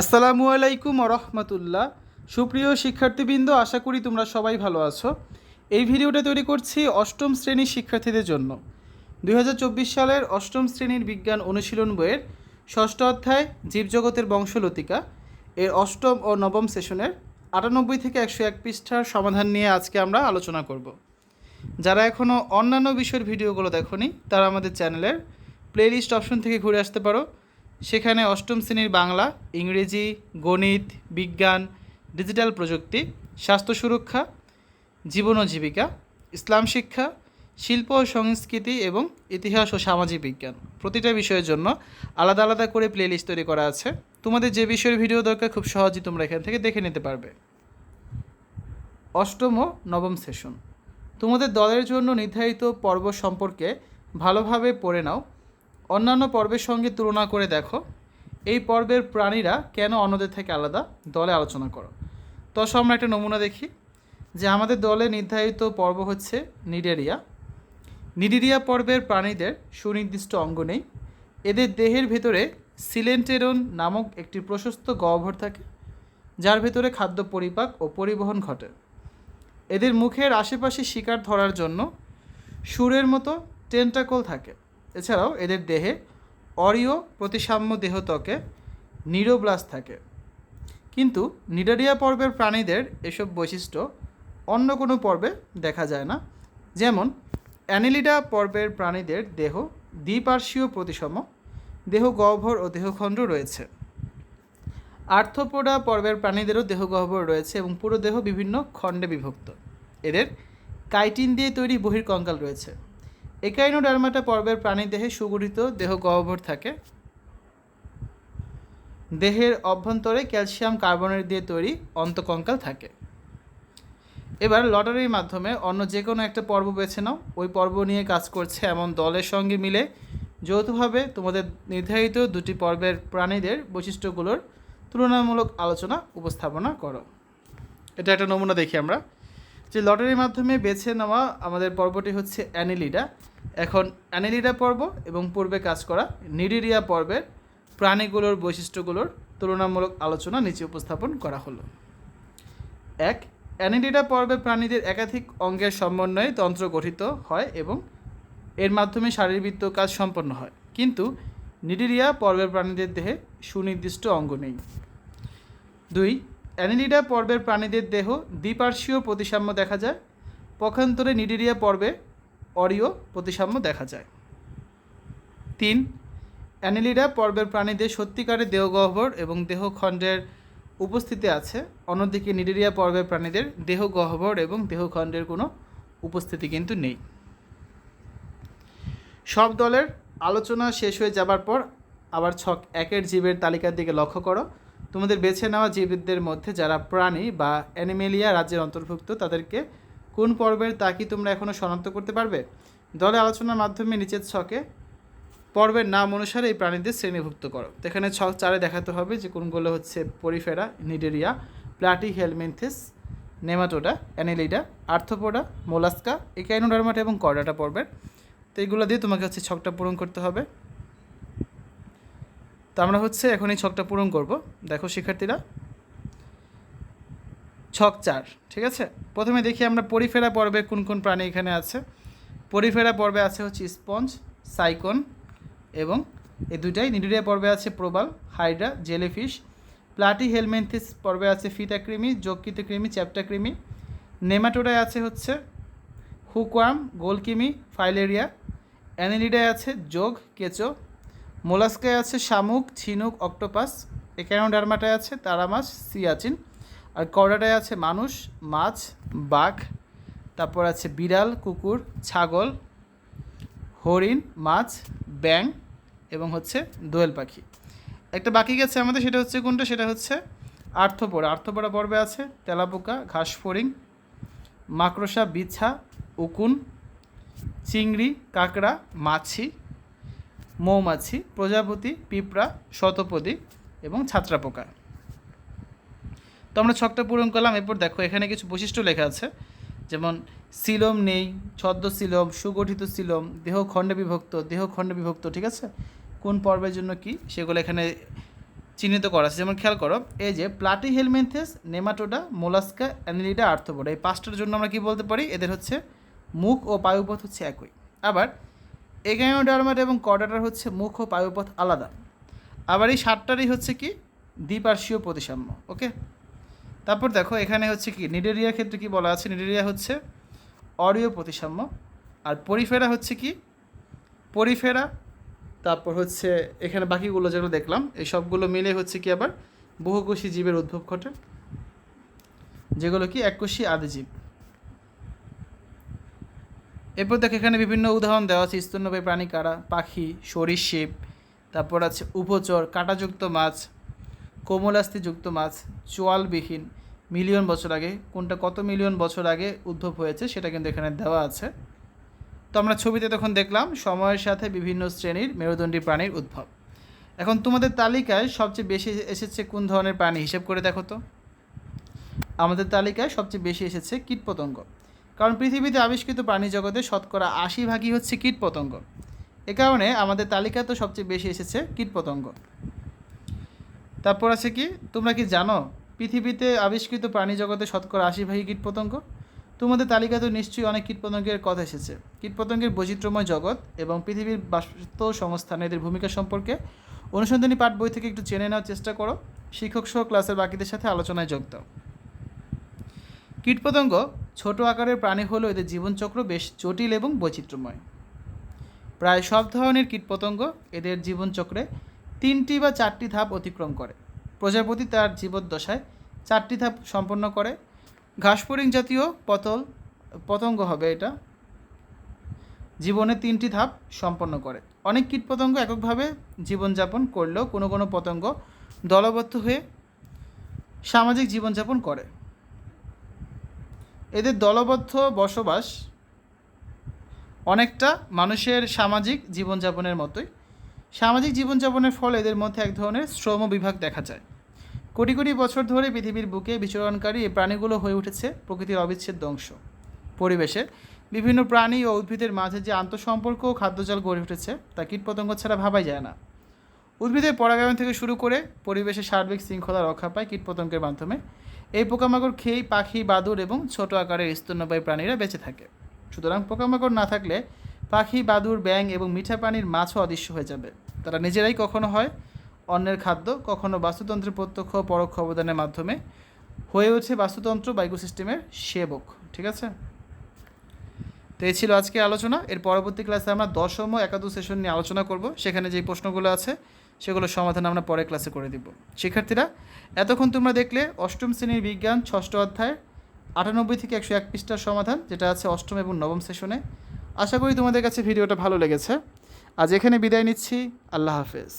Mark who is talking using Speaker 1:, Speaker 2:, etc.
Speaker 1: আসসালামু আলাইকুম রহমতুল্লাহ। সুপ্রিয় শিক্ষার্থীবৃন্দ, আশা করি তোমরা সবাই ভালো আছো। এই ভিডিওটা তৈরি করছি অষ্টম শ্রেণির শিক্ষার্থীদের জন্য। দু হাজার চব্বিশ সালের অষ্টম শ্রেণির বিজ্ঞান অনুশীলন বইয়ের ষষ্ঠ অধ্যায়, জীবজগতের বংশলতিকা। এর অষ্টম ও নবম সেশনের আটানব্বই থেকে একশো এক পৃষ্ঠার সমাধান নিয়ে আজকে আমরা আলোচনা করব। যারা এখনও অন্যান্য বিষয়ের ভিডিওগুলো দেখোনি, তারা আমাদের চ্যানেলের প্লেলিস্ট অপশন থেকে ঘুরে আসতে পারো। সেখানে অষ্টম শ্রেণির বাংলা, ইংরেজি, গণিত, বিজ্ঞান, ডিজিটাল প্রযুক্তি, স্বাস্থ্য সুরক্ষা, জীবন ও জীবিকা, ইসলাম শিক্ষা, শিল্প ও সংস্কৃতি এবং ইতিহাস ও সামাজিক বিজ্ঞান। প্রতিটা বিষয়ের জন্য আলাদা আলাদা করে প্লেলিস্ট তৈরি করা আছে। তোমাদের যে বিষয়ের ভিডিও দরকার, খুব সহজেই তোমরা এখান থেকে দেখে নিতে পারবে। অষ্টম ও নবম সেশন তোমাদের দলের জন্য নির্ধারিত পর্ব সম্পর্কে ভালোভাবে পড়ে নাও। অন্যান্য পর্বের সঙ্গে তুলনা করে দেখো। এই পর্বের প্রাণীরা কেন অন্যদের থেকে আলাদা? দলে আলোচনা করো। তো আসো আমরা একটা নমুনা দেখি, যে আমাদের দলে নির্ধারিত পর্ব হচ্ছে নিডেরিয়া। নিডেরিয়া পর্বের প্রাণীদের সুনির্দিষ্ট অঙ্গ নেই। এদের দেহের ভেতরে সিলেন্টেরন নামক একটি প্রশস্ত গহ্বর থাকে, যার ভেতরে খাদ্য পরিপাক ও পরিবহন ঘটে। এদের মুখের আশেপাশে শিকার ধরার জন্য সুরের মতো টেন্টাকল থাকে। এছাড়াও এদের দেহে অরিও প্রতিসাম্য দেহত্বকে নিরোব্লাস থাকে। কিন্তু নিডারিয়া পর্বের প্রাণীদের এসব বৈশিষ্ট্য অন্য কোনো পর্বে দেখা যায় না। যেমন, অ্যানিলিডা পর্বের প্রাণীদের দেহ দ্বিপার্শ্বীয় প্রতিসম, দেহ গহ্বর ও দেহখণ্ড রয়েছে। আর্থপোডা পর্বের প্রাণীদেরও দেহ গহ্বর রয়েছে এবং পুরো দেহ বিভিন্ন খণ্ডে বিভক্ত। এদের কাইটিন দিয়ে তৈরি বহির্কঙ্কাল রয়েছে। একাইনোডার্মাটা পর্বের প্রাণীদেহে সুগঠিত দেহ গহ্বর থাকে। দেহের অভ্যন্তরে ক্যালসিয়াম কার্বনেট দিয়ে তৈরি অন্তকঙ্কাল থাকে। এবার লটারির মাধ্যমে অন্য যে কোনো একটা পর্ব বেছে নাও। ওই পর্ব নিয়ে কাজ করছে এমন দলের সঙ্গে মিলে যৌথভাবে তোমাদের নির্ধারিত দুটি পর্বের প্রাণীদের বৈশিষ্ট্যগুলোর তুলনামূলক আলোচনা, উপস্থাপনা করো। এটা একটা নমুনা দেখি আমরা। যে লটারির মাধ্যমে বেছে নেওয়া আমাদের পর্বটি হচ্ছে অ্যানিলিডা। এখন অ্যানিলিডা পর্ব এবং পূর্বে কাজ করা নিডিরিয়া পর্বের প্রাণীগুলোর বৈশিষ্ট্যগুলোর তুলনামূলক আলোচনা নিচে উপস্থাপন করা হলো। এক, অ্যানিলিডা পর্বে প্রাণীদের একাধিক অঙ্গের সমন্বয়ে তন্ত্র গঠিত হয় এবং এর মাধ্যমে শারীরবৃত্ত কাজ সম্পন্ন হয়। কিন্তু নিডিরিয়া পর্বের প্রাণীদের দেহে সুনির্দিষ্ট অঙ্গ নেই। দুই অ্যানিলিডা পর্বের প্রাণীদের দেহ দ্বিপার্শ্বীয় প্রতিসাম্য দেখা যায়। পক্ষান্তরে নিডিরিয়া পর্বে অরিও প্রতিসাম্য দেখা যায়। তিন, অ্যানিলিডা পর্বের প্রাণীদের সত্যিকারের দেহগহ্বর এবং দেহখণ্ডের উপস্থিতি আছে। অন্যদিকে নিডিরিয়া পর্বের প্রাণীদের দেহ গহ্বর এবং দেহখণ্ডের কোনো উপস্থিতি কিন্তু নেই। সব দলের আলোচনা শেষ হয়ে যাবার পর আবার ছক একের জীবের তালিকার দিকে লক্ষ্য করো। তোমাদের বেছে নেওয়া জীবদের মধ্যে যারা প্রাণী বা অ্যানিমেলিয়া রাজ্যের অন্তর্ভুক্ত, তাদেরকে কোন পর্বের তা কি তোমরা এখনও শনাক্ত করতে পারবে? দলে আলোচনার মাধ্যমে নিচের ছকে পর্বের নাম অনুসারে এই প্রাণীদের শ্রেণীভুক্ত করো। এখানে ছক চারে দেখাতে হবে যে কোনগুলো হচ্ছে Porifera, Cnidaria, Platyhelminthes, Nematoda, Annelida Arthropoda Mollusca, Echinodermata এবং কর্ডাটা পর্বের। তো এইগুলো দিয়ে তোমাকে হচ্ছে ছকটা পূরণ করতে হবে। তো আমরা হচ্ছে এখন এই ছকটা পূরণ করব। দেখো শিক্ষার্থীরা। ছক চার, ঠিক আছে? প্রথমে দেখি আমরা পরিফেরা পর্বে কোন কোন প্রাণী এখানে আছে। পরিফেরা পর্বে আছে হচ্ছে স্পঞ্জ, সাইকন এবং এই দুটাই নিডুরিয়া পর্বে আছে প্রবাল, হাইড্রা, জেলিফিশ। প্লাটি হেলমেন্থিস পর্বে আছে ফিতাকৃমি যকৃত কৃমি চ্যাপ্টা কৃমি নেমাটোডায় আছে হচ্ছে হুকওয়ার্ম গোলকিমি, ফাইলেরিয়া। অ্যানিলিডায় আছে যোগ, কেঁচো মোলাস্কায় আছে শামুক, ঝিনুক, অক্টোপাস। একানোডার্মাটায় আছে তারা মাছ সিয়াচিন। আর করডাটায় আছে মানুষ, মাছ, বাঘ। তারপর আছে বিড়াল, কুকুর, ছাগল, হরিণ, মাছ ব্যাং এবং হচ্ছে দোয়েল পাখি। একটা বাকি গেছে আমাদের, সেটা হচ্ছে কোনটা? সেটা হচ্ছে আর্থপোড়া। আর্থপোড়া পর্বে আছে তেলাপোকা ঘাস ফড়িং মাকড়সা, বিছা, উকুন, চিংড়ি, কাঁকড়া, মাছি। মৌমাছি, প্রজাপতি, পিঁপড়া, শতপদী এবং ছাত্রাপোকা। তো আমরা ছকটা পূরণ করলাম। এরপর দেখো, এখানে কিছু বৈশিষ্ট্য লেখা আছে। যেমন, সিলম নেই, ছদ্ম সিলম, সুগঠিত সিলম, দেহ খণ্ডে বিভক্ত, দেহ খণ্ডে বিভক্ত, ঠিক আছে? কোন পর্বের জন্য কি? সেগুলো এখানে চিহ্নিত করা আছে। যেমন খেয়াল করো, এই যে platyhelminthes, nematoda, mollusca, annelida, arthropoda, এই পাঁচটার জন্য আমরা কি বলতে পারি? এদের হচ্ছে মুখ ও পায়ুপথ হচ্ছে একই। আবার এগানোডার্মাট এবং কর্ডাটার হচ্ছে মুখ ও পায়ুপথ আলাদা। আবার এই সাতটারই হচ্ছে কি? দ্বিপার্শ্বীয় প্রতিসাম্য, ওকে? তারপর দেখো, এখানে হচ্ছে কি? নিডেরিয়ার ক্ষেত্রে কি বলা আছে? নিডেরিয়া হচ্ছে অরীয় প্রতিসাম্য। আর পরিফেরা হচ্ছে কি? পরিফেরা। তারপর হচ্ছে এখানে বাকিগুলো যেগুলো দেখলাম, এই সবগুলো মিলে হচ্ছে কি আবার বহুকোষী জীবের উদ্ভব ঘটে। যেগুলো কি? এককোষী আদিজীব। এরপর দেখো এখানে বিভিন্ন উদাহরণ দেওয়া আছে, স্তন্যপায়ী প্রাণী কারা? পাখি সরীসৃপ তারপর আছে উপচর, কাঁটাযুক্ত মাছ, কোমলাস্থিযুক্ত মাছ, চোয়ালবিহীন, মিলিয়ন বছর আগে, কোনটা কত মিলিয়ন বছর আগে উদ্ভব হয়েছে সেটা কিন্তু এখানে দেওয়া আছে। তো আমরা ছবিতে তখন দেখলাম সময়ের সাথে বিভিন্ন শ্রেণির মেরুদণ্ডী প্রাণীর উদ্ভব। এখন তোমাদের তালিকায় সবচেয়ে বেশি এসেছে কোন ধরনের প্রাণী? হিসেব করে দেখো তো। আমাদের তালিকায় সবচেয়ে বেশি এসেছে কীটপতঙ্গ। কারণ পৃথিবীতে আবিষ্কৃত প্রাণী জগতে শতকরা আশি ভাগই হচ্ছে কীটপতঙ্গ এ কারণে আমাদের তালিকা তো সবচেয়ে বেশি এসেছে কীটপতঙ্গ তারপর আছে কি? তোমরা কি জানো পৃথিবীতে আবিষ্কৃত প্রাণী জগতে শতকরা আশি ভাগই কীটপতঙ্গ তোমাদের তালিকাতে নিশ্চয়ই অনেক কীটপতঙ্গের কথা এসেছে। কীটপতঙ্গের বৈচিত্র্যময় জগৎ এবং পৃথিবীর বাস্ত সংস্থানে এদের ভূমিকা সম্পর্কে অনুসন্ধানী পাঠ বই থেকে একটু জেনে নেওয়ার চেষ্টা করো। শিক্ষক সহ ক্লাসের বাকিদের সাথে আলোচনায় যোগ দাও। কীটপতঙ্গ ছোট আকারের প্রাণী হলেও এদের জীবনচক্র বেশ জটিল এবং বৈচিত্র্যময়। প্রায় সব ধরনের কীটপতঙ্গ এদের জীবনচক্রে তিনটি বা চারটি ধাপ অতিক্রম করে। প্রজাপতি তার জীবদ্দশায় চারটি ধাপ সম্পন্ন করে। ঘাসফড়িং জাতীয় পতল, পতঙ্গ হবে এটা। জীবনে তিনটি ধাপ সম্পন্ন করে। অনেক কীটপতঙ্গ এককভাবে জীবনযাপন করলেও কোনো কোনো পতঙ্গ দলবদ্ধ হয়ে সামাজিক জীবনযাপন করে। এদের দলবদ্ধ বসবাস অনেকটা মানুষের সামাজিক জীবনযাপনের মতোই। সামাজিক জীবনযাপনের ফলে এদের মধ্যে এক ধরনের শ্রম বিভাগ দেখা যায়। কোটি কোটি বছর ধরে পৃথিবীর বুকে বিচরণকারী এই প্রাণীগুলো হয়ে উঠেছে প্রকৃতির অবিচ্ছেদ্য অংশ। পরিবেশে বিভিন্ন প্রাণী ও উদ্ভিদের মাঝে যে আন্তঃসম্পর্ক ও খাদ্যজাল গড়ে উঠেছে তা কীটপতঙ্গ ছাড়া ভাবাই যায় না। উদ্ভিদের পরাগায়ন থেকে শুরু করে পরিবেশের সার্বিক শৃঙ্খলা রক্ষা পায় কীটপতঙ্গের মাধ্যমে। এই পোকামাকড় খেয়েই পাখি বাদুড় এবং ছোট আকারের স্তন্যপায়ী প্রাণীরা বেঁচে থাকে। সুতরাং পোকামাকড় না থাকলে পাখি বাদুড় ব্যাং এবং মিঠা প্রাণীর মাছও অদৃশ্য হয়ে যাবে। তারা নিজেরাই কখনো হয়, অন্যের খাদ্য, কখনো বাস্তুতন্ত্রের প্রত্যক্ষ পরোক্ষ অবদানের মাধ্যমে হয়ে ওঠে বাস্তুতন্ত্র বা ইকোসিস্টেমের সেবক, ঠিক আছে? তো এই ছিল আজকে আলোচনা। এর পরবর্তী ক্লাসে আমরা দশম ও একাদশ সেশন নিয়ে আলোচনা করব। সেখানে যে প্রশ্নগুলো আছে সেগুলোর সমাধান আমরা পরে ক্লাসে করে দিব। শিক্ষার্থীরা, এতক্ষণ তোমরা দেখলে অষ্টম শ্রেণির বিজ্ঞান, ষষ্ঠ অধ্যায়, আটানব্বই থেকে একশো এক পৃষ্ঠার সমাধান, যেটা আছে অষ্টম এবং নবম সেশনে। আশা করি তোমাদের কাছে ভিডিওটা ভালো লেগেছে। আজ এখানে বিদায় নিচ্ছি। আল্লাহ হাফেজ।